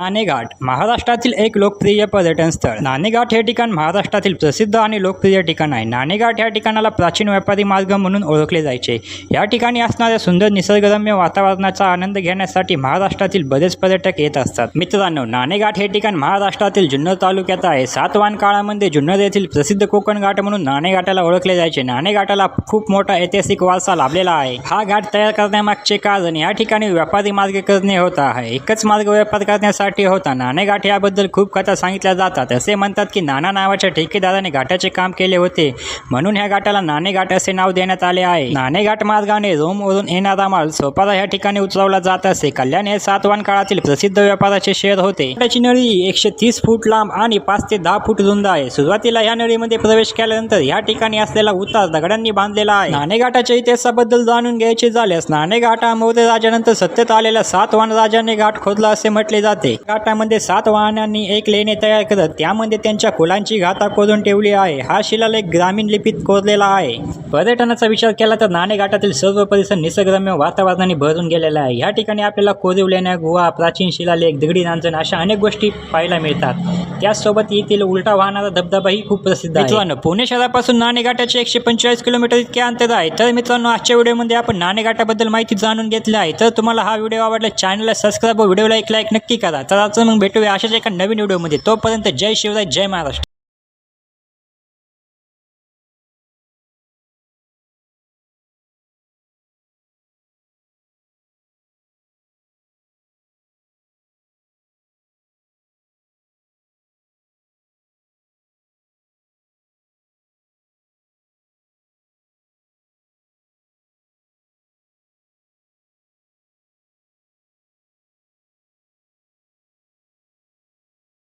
नाणेघाट महाराष्ट्रातील एक लोकप्रिय पर्यटन स्थळ. नाणेघाट हे ठिकाण महाराष्ट्रातील प्रसिद्ध आणि लोकप्रिय ठिकाण आहे. नाणेघाट या ठिकाणाला प्राचीन व्यापारी मार्ग म्हणून ओळखले जायचे. या ठिकाणी असणाऱ्या सुंदर निसर्गरम्य वातावरणाचा आनंद घेण्यासाठी महाराष्ट्रातील बरेच पर्यटक येत असतात. मित्रांनो नाणेघाट हे ठिकाण महाराष्ट्रातील जुन्नर तालुक्यात आहे. सातवान काळामध्ये जुन्नर येथील प्रसिद्ध कोकण घाट म्हणून नाणेघाटाला ओळखले जायचे. नाणेघाटाला खूप मोठा ऐतिहासिक वारसा लाभलेला आहे. हा घाट तयार करण्यामागचे कारण या ठिकाणी व्यापारी मार्ग करणे होता आहे. एकच मार्ग व्यापार करण्यासाठी होता. नाणेघाट याबद्दल खूप कथा सांगितल्या जातात. असे म्हणतात की नाना नावाच्या ठेकेदाराने घाटाचे काम केले होते. म्हणून ह्या घाटाला नाणेघाट असे नाव देण्यात आले आहे. नाणेघाट मार्गाने रोमवरून येणारा माल सोपारा या ठिकाणी उतरवला जात असे. कल्याण हे सातवान काळातील प्रसिद्ध व्यापाराचे शहर होते. घाटाची नळी एकशे तीस फूट लांब आणि पाच ते दहा फूट रुंद आहे. सुरुवातीला ह्या नळीमध्ये प्रवेश केल्यानंतर या ठिकाणी असलेला उतार दगडांनी बांधलेला आहे. नाणेघाटाच्या इतिहासाबद्दल जाणून घ्यायचे झाल्यास नाणेघाट हा मौर्य राजानंतर सत्तेत आलेल्या सातवान राजाने घाट खोदला असे म्हटले जाते. घाटामध्ये सात वाहनांनी एक लेणे तयार करत त्यामध्ये त्यांच्या कुलांची घाता कोरून ठेवली आहे. हा शिलालेख ग्रामीण लिपीत कोरलेला आहे. पर्यटनाचा विचार केला तर नाणेघाटातील सर्व परिसर निसर्गरम्य वातावरणाने भरून गेलेला आहे. या ठिकाणी आपल्याला कोरीव लेण्या गुहा प्राचीन शिलालेख दगडी नांजण अशा अनेक गोष्टी पाहायला मिळतात. त्याचसोबत येथील उलटा वाहणारा धबधबाही खूप प्रसिद्ध आहे. मित्रांनो पुणे शहरापासून नाणेघाटाचे एकशे पंचेचाळीस किलोमीटर इतके अंतर आहे. तर मित्रांनो आजच्या व्हिडिओमध्ये आपण नाणेघाटाबद्दल माहिती जाणून घेतली आहे. तर तुम्हाला हा व्हिडिओ आवडला चॅनलला सबस्क्राईब व व्हिडिओला एक लाईक नक्की करा. तर मग भेटूया अशाच एका नवीन व्हिडिओमध्ये तोपर्यंत जय शिवराय जय महाराष्ट्र